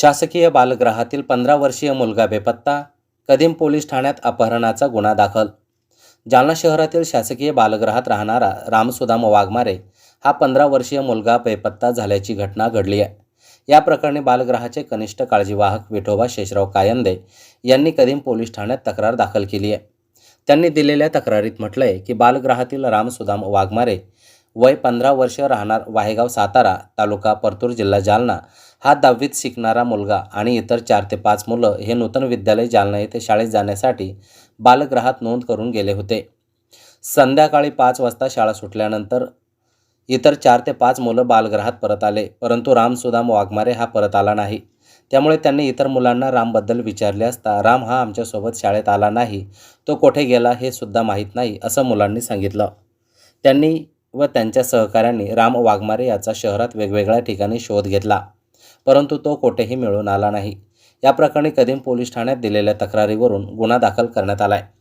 शासकीय बालगृहातील पंधरा वर्षीय मुलगा बेपत्ता कदीम पोलीस ठाण्यात अपहरणाचा गुन्हा दाखल. जालना शहरातील शासकीय बालगृहात राहणारा रामसुदाम वाघमारे हा पंधरा वर्षीय मुलगा बेपत्ता झाल्याची घटना घडली आहे. या प्रकरणी बालगृहाचे कनिष्ठ काळजीवाहक विठोबा शेषराव कायंदे यांनी कदीम पोलीस ठाण्यात तक्रार दाखल केली आहे. त्यांनी दिलेल्या तक्रारीत म्हटलं आहे की बालगृहातील रामसुदाम वाघमारे वय पंधरा वर्ष राहणार वाहेगाव सातारा तालुका परतूर जिल्हा जालना. हा दहावीत शिकणारा मुलगा आणि इतर चार ते पाच मुलं हे नूतन विद्यालय जालना येथे शाळेत जाण्यासाठी बालगृहात नोंद करून गेले होते. संध्याकाळी पाच वाजता शाळा सुटल्यानंतर इतर चार ते पाच मुलं बालगृहात परत आले परंतु रामसुदाम वाघमारे हा परत आला नाही. त्यामुळे त्यांनी इतर मुलांना रामबद्दल विचारले असता राम हा आमच्यासोबत शाळेत आला नाही तो कोठे गेला हे सुद्धा माहीत नाही असं मुलांनी सांगितलं. त्यांनी व त्यांच्या सहकाऱ्यांनी राम वाघमारे याचा शहरात वेगवेगळ्या ठिकाणी शोध घेतला. परंतु तो कोठेही मिळून आला नाही. या प्रकरणी कदीम पोलीस ठाण्यात दिलेल्या तक्रारीवरून गुन्हा दाखल करण्यात आला आहे